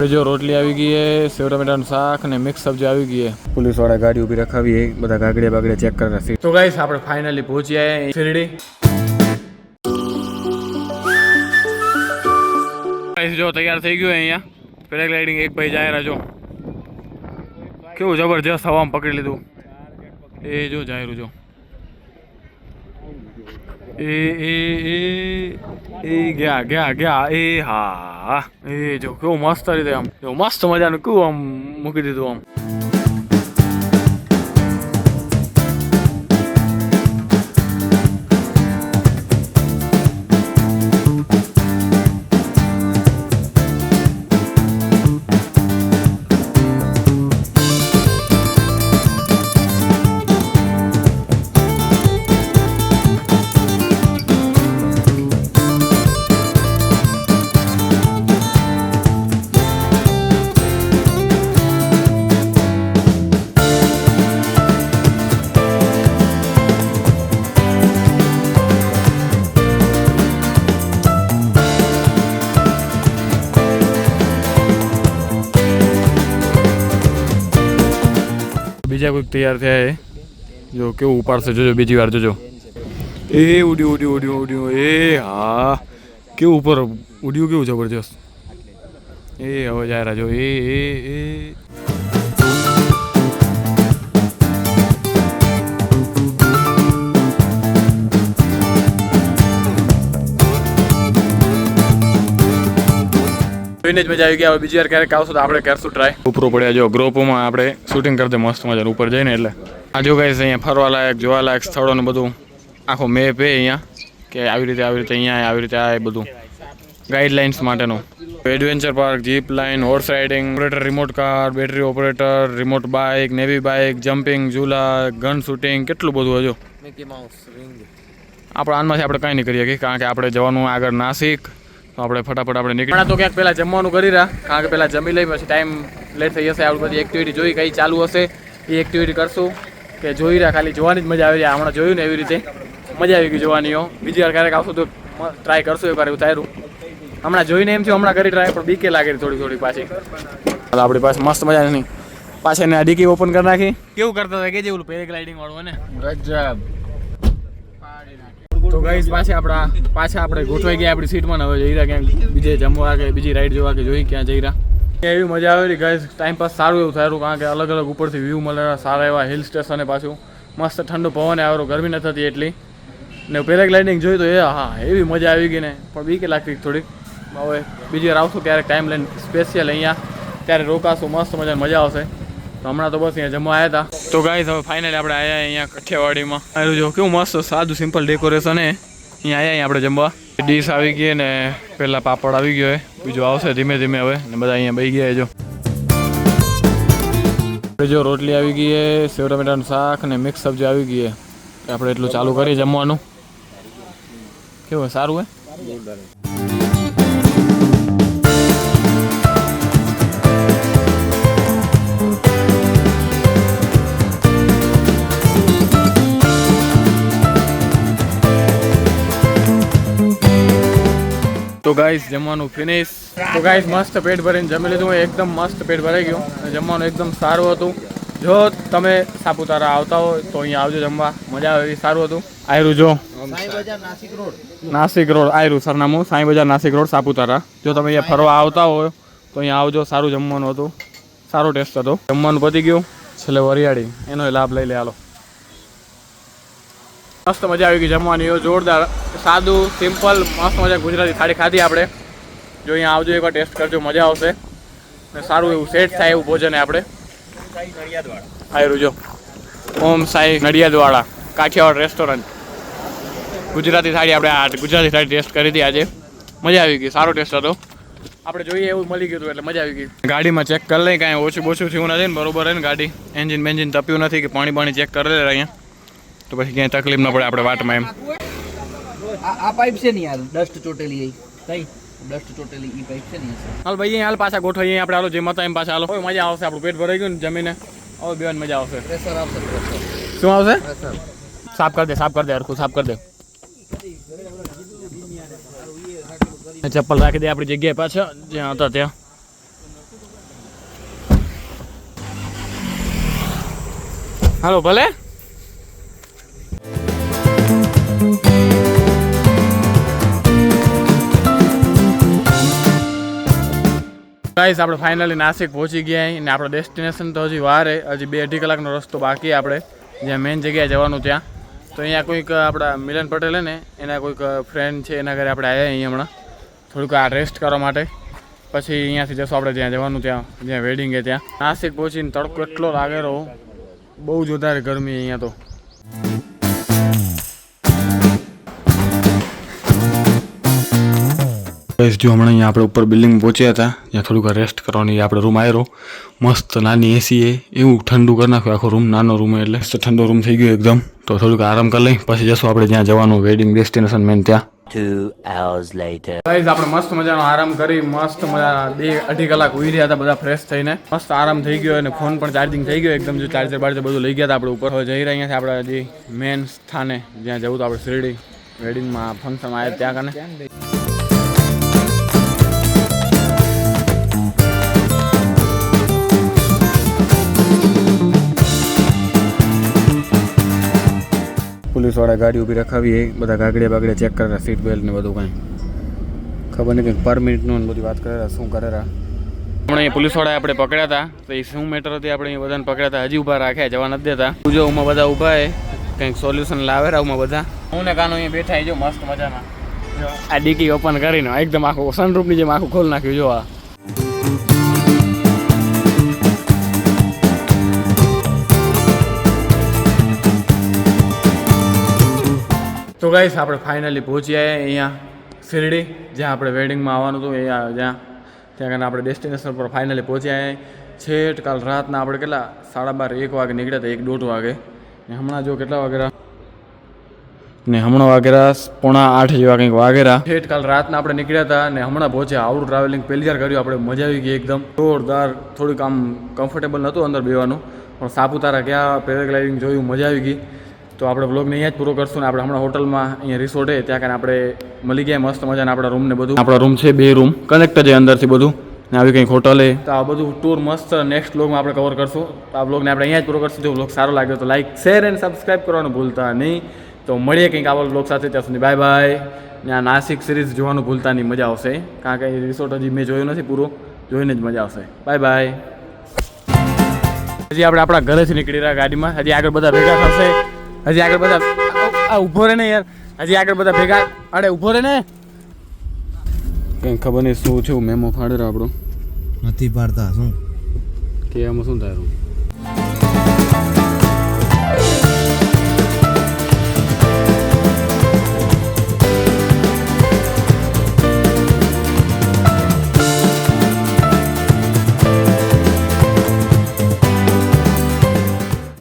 જો રોટલી આવી ગઈ છે સેવ ટમેટાનું શાક અને મિક્સ સબ્જી આવી ગઈ છે. પોલીસવાળા ગાડી ઊભી રખાવી બધા ગાગડે બાગડે ચેક કરતા છે તો ગાઈસ આપણે ફાઇનલી પહોંચ્યા શિરડી. જો તૈયાર થઈ ગયું અહીંયા. પેરાગ્લાઇડિંગ એક ભાઈ જાહેર જો. કેવું જબરજસ્ત હવામાં પકડી લીધું. એ જો જાહેર જો. એ એ એ એ ગયા ગયા ગયા એ હા. એ જો કેવું મસ્ત રીતે આમ જો મસ્ત મજાનું કેવું આમ મૂકી દીધું આમ બીજા કોઈક તૈયાર થયા એ? જો કેવું ઉપાડશે, જોજો, બીજી વાર જોજો. એ ઉડ્યું ઉડ્યું ઉડ્યું ઉડ્યું. એ, હા. કેવું ઉપર ઉડ્યું, કેવું જબરજસ્ત? એ, હવે જાય જો. એ એ એ. જોઈને જ મજા આવી ગયા હવે બીજી વાર ક્યારેક આવશું તો આપણે કરશું ટ્રાય ઉપરો પડ્યા જો ગ્રુપમાં આપણે શૂટિંગ કરી મસ્ત મજા ઉપર જઈને એટલે. આ જો ગાઈસ અહીંયા ફરવાલાયક જોવાલાયક સ્થળોને બધું. આખો મેપ એ અહીંયા કે આવી રીતે આવી રીતે અહીંયા આવી રીતે આ બધું. ગાઈડલાઇન્સ માટેનું. Adventure park jeep line horse riding operator remote car battery operator remote bike navy bike jumping ઝૂલા ગન શૂટિંગ કેટલું બધું હજુ આપણે આનમાંથી આપણે કાંઈ નહીં કરીએ કે કારણ કે આપણે જવાનું આગળ નાસિક. તો આપણે ફટાફટ આપણે નીકળી તો ક્યાંક પહેલાં જમવાનું કરી રહ્યા કારણ કે પહેલાં જમી લઈ પછી ટાઈમ લેટ થઈ જશે. આપણે બધી એક્ટિવિટી જોઈ કઈ ચાલુ હશે એ એક્ટિવિટી કરશું. કે જોઈ રહ્યા ખાલી જોવાની જ મજા આવી રહી. હમણાં જોયું ને એવી રીતે. મજા આવી ગઈ હો. બીજી વાર ક્યારેક આવશું તો ટ્રાય કરશું એકવાર એવું થાય હમણાં જોઈને એમ થયું હમણાં કરી ટ્રાય પણ બીકે લાગે થોડી થોડી પાછી. હાલ આપણી પાસે મસ્ત મજા નહીં પાછળ એને આ ડીકી ઓપન કરી નાખી. કેવું કરતા હતા? કે જેવું પેરેગ્લાઇડિંગ વાળું ને? ગજબ. તો ગાઈસ પાછા આપણા પાછા આપણે ગોઠવાઈ ગયા આપણી સીટમાં. હવે જઈ રહ્યા ક્યાંક બીજે જમવા કે બીજી રાઈડ જોવા કે જોઈ ક્યાં જઈ રહ્યા એવી મજા આવેલી ગાઈસ ટાઈમ પાસ સારું એવું થયું કારણ કે અલગ અલગ ઉપરથી વ્યૂ મળે સારા એવા હિલ સ્ટેશને પાછું. મસ્ત ઠંડુ પવન આવ્યો ગરમી ન થતી એટલી. ને પેરાગ્લાઇડિંગ જોયું તો એ હા એવી મજા આવી ગઈ ને. પણ બી લાગતી થોડીક. હવે બીજી વાર આવશું ક્યારેક ટાઈમ લઈને સ્પેશિયલ અહીંયા. ત્યારે રોકાશું મસ્ત મજાની મજા આવશે. તો હમણાં તો બસ અહીંયા જમવા આવ્યા હતા તો ગાઈસ હવે ફાઇનલી આપણે આવ્યા અહીંયા કઠિયાવાડીમાં. આવ્યું જો, કેવું મસ્ત, સાદું સિમ્પલ ડેકોરેશન હે અહીંયા આવ્યા આપણે જમવા. ડીશ આવી ગઈ ને પહેલાં પાપડ આવી ગયો બીજું આવશે ધીમે ધીમે હવે ને બધા અહીંયા બેસી ગયા જો. જો રોટલી આવી ગઈ છે, સેવ ટમેટાનું શાક ને મિક્સ સબ્જી આવી ગઈ આપણે એટલું ચાલુ કરીએ જમવાનું. કેવું સારું હે તો ગાઈસ જમવાનું ફિનિશ તો ગાઈસ મસ્ત પેટ ભરીને જમી લીધું. એકદમ મસ્ત પેટ ભરાઈ ગયું. જમવાનું એકદમ સારું હતું. જો તમે સાપુતારા આવતા હોય, તો અહીંયા આવજો જમવા. મજા આવે એવી સારું હતું. આયરું જો. નાસિક રોડ. આયરું સરનામું. સાંઈ બજાર નાસિક રોડ, સાપુતારા. જો તમે અહીંયા ફરવા આવતા હોય, તો અહીંયા આવજો. સારું જમવાનું હતું. સારો ટેસ્ટ હતો. જમવાનું પતી ગયું. છેલ્લે વરિયાળી. એનો લાભ લઈ લે, હાલો. મસ્ત મજા આવી ગઈ જમવાની. જોરદાર, સાદું સિમ્પલ મસ્ત મજા ગુજરાતી થાળી ખાધી આપણે. જો અહીંયા આવજો એકવાર, ટેસ્ટ કરજો, મજા આવશે. ને સારું એવું સેટ થાય એવું ભોજન આપણે. આયરું જો ઓમ સાઈ નડિયાદવાળા, કાઠિયાવાડ રેસ્ટોરન્ટ ગુજરાતી થાળી આપણે આ ગુજરાતી થાળી ટેસ્ટ કરી હતી આજે. મજા આવી ગઈ, સારો ટેસ્ટ હતો. આપણે જોઈએ એવું મળી ગયું એટલે મજા આવી ગઈ. ગાડીમાં ચેક કરી લઈ કાંઈ ઓછું ઓછું થયું નથી ને, બરોબર ને ગાડી. એન્જિન બેન્જિન તપ્યું નથી કે પાણી પાણી ચેક કરી લે અહીંયા તો પછી ક્યાંય તકલીફ ન પડે આપણે વાટમાં એમ. આ આ પાઇપ છે ને યાર ડસ્ટ ચોટેલી કઈ? ડસ્ટ ચોટેલી ઈ પાઇપ છે ને હાલ ભાઈ હાલ પાછા ગોઠવીએ આપણે હાલો જેમ હતા એમ પાછા હાલો. હવે મજા આવશે આપણું પેટ ભરાઈ ગયું ને જમીને. હવે બેવાની મજા આવશે. પ્રેશર આવશે શું આવશે? સાફ કરી દે સાફ કરી દે હરખું સાફ કરી દે. ચપ્પલ રાખી દે આપણી જગ્યાએ પાછા જ્યાં હતા ત્યાં. હાલો ભલે. ગાઈસ, આપણે ફાઇનલી નાસિક પહોંચી ગયા અને આપણો ડેસ્ટિનેશન તો હજી વારે, હજી બે અઢી કલાકનો રસ્તો બાકી આપણે, જ્યાં મેઇન જગ્યાએ જવાનું ત્યાં. તો અહીંયા કોઈક આપણા મિલન પટેલ ને, એના કોઈક ફ્રેન્ડ છે, એના ઘરે આપણે આવ્યા અહીંયા હમણાં. થોડુંક આ રેસ્ટ કરવા માટે. પછી અહીંયાથી જશું આપણે જ્યાં જવાનું ત્યાં, જ્યાં વેડિંગ છે ત્યાં. નાસિક પહોંચીને તડકો એટલો લાગેલો, બહુ જ વધારે ગરમી અહીંયા તો. ગાઈસ જો હમણાં અહીંયા આપણે ઉપર બિલ્ડિંગ પહોંચ્યા હતા ત્યાં થોડુંક રેસ્ટ કરવાની આપણે રૂમ આવ્યો મસ્ત નાની એસી એ એવું ઠંડુ કરી નાખ્યું આખો રૂમ નાનો રૂમ એટલે ઠંડો રૂમ થઈ ગયો એકદમ. તો થોડુંક આરામ કરી લઈ પછી જશું આપણે જ્યાં જવાનું વેડિંગ ડેસ્ટિનેશન મેન ત્યાં. Two hours later. ગાઈઝ આપણે મસ્ત મજાનો આરામ કરી મસ્ત મજા બે અઢી કલાક ઉઈ રહ્યા હતા બધા ફ્રેશ થઈને. મસ્ત આરામ થઈ ગયો અને ફોન પણ ચાર્જિંગ થઈ ગયો એકદમ જો ચાર્જર બાર્જર બધું લઈ ગયા હતા આપણે ઉપર. હવે જઈ રહ્યા છે આપણે જે મેન સ્થાને જ્યાં જવું તો આપણે શિરડી વેડિંગમાં ફંક્શન આવ્યા ત્યાં કને. પોલીસવાળા ગાડી ઊભી રખાવી બધા ગાગડિયા બાગડિયા ચેક કરેલા સીટ બેલ્ટ ને બધું કાંઈ. ખબર નહીં કંઈક પર મિનિટનું બધી વાત કરેલા, શું કરેલા. હમણાં એ પોલીસવાળાએ આપણે પકડ્યા હતા તો એ શું મેટર હતી આપણે એ બધાને પકડ્યા હતા હજી ઊભા રાખ્યા જવા નથી દેતા. જો, ઉમાં બધા ઊભા હે, કંઈક સોલ્યુશન લાવે ઉમાં બધા. હું ને કાનો અહીંયા બેઠા જો, મસ્ત મજામાં આ ડીકી ઓપન કરીને એકદમ આખું સનરૂપની જેમ આખું ખોલ નાખ્યું, જો આ. તો ગાઈસ આપણે ફાઇનલી પહોંચી આવ્યા અહીંયા શિરડી, જ્યાં આપણે વેડિંગમાં આવવાનું હતું અહીંયા જ્યાં. ત્યાં કારણે આપણે ડેસ્ટિનેશન પર ફાઇનલી પહોંચી આવ્યા છેટ કાલ રાતના આપણે કેટલા? સાડા બાર, એક વાગે નીકળ્યા હતા, એક દોઢ વાગે. ને હમણાં જો કેટલા વાગેરા ને હમણાં વાગેરા પોણા આઠ જેવા કંઈક વાગેરા છેટ કાલ રાતના આપણે નીકળ્યા હતા ને હમણાં પહોંચ્યા, આવડું ટ્રાવેલિંગ પહેલી વાર કર્યું, આપણે મજા આવી ગઈ એકદમ. જોરદાર, થોડુંક આમ કમ્ફર્ટેબલ નહોતું અંદર બેવાનું પણ સાપુતારા ગયા પેરાગ્લાઇડિંગ જોયું, મજા આવી ગઈ. તો આપણે બ્લોગને અહીંયા જ પૂરો કરશું ને આપણે હમણાં હોટલમાં અહીંયા રિસોર્ટ ત્યાં કારણે આપણે મળી ગયા મસ્ત મજાના આપણા રૂમ ને બધું. આપણા રૂમ છે બે રૂમ કનેક્ટ છે અંદરથી બધું. ને આવી કંઈક હોટલે તો આ બધું ટૂર મસ્ત નેક્સ્ટ બ્લોગમાં આપણે કવર કરશું. તો આ બ્લોગને આપણે અહીંયા જ પૂરો કરશું. જો બ્લોગ સારો લાગ્યો તો લાઈક શેર એન્ડ સબસ્ક્રાઈબ કરવાનું ભૂલતા નહીં. તો મળીએ કંઈક આવા બ્લોગ સાથે. ત્યાં સુધી બાય બાય ને આ નાસિક સિરીઝ જોવાનું ભૂલતા નહીં. મજા આવશે. કારણ કે રિસોર્ટ હજી મેં જોયું નથી પૂરું. જોઈને જ મજા આવશે. બાય બાય હજી આપણે આપણા ઘરેથી નીકળી રહ્યા ગાડીમાં. હજી આગળ બધા ભેગા થશે. હજી આગળ બધા આ ઊભો રહે ને યાર. હજી આગળ બધા ભેગા અરે ઊભો રહે ને. કંઈ ખબર નહીં શું છે મેમો ફાડે આપણો. નથી પાડતા શું? કે આમાં શું થાય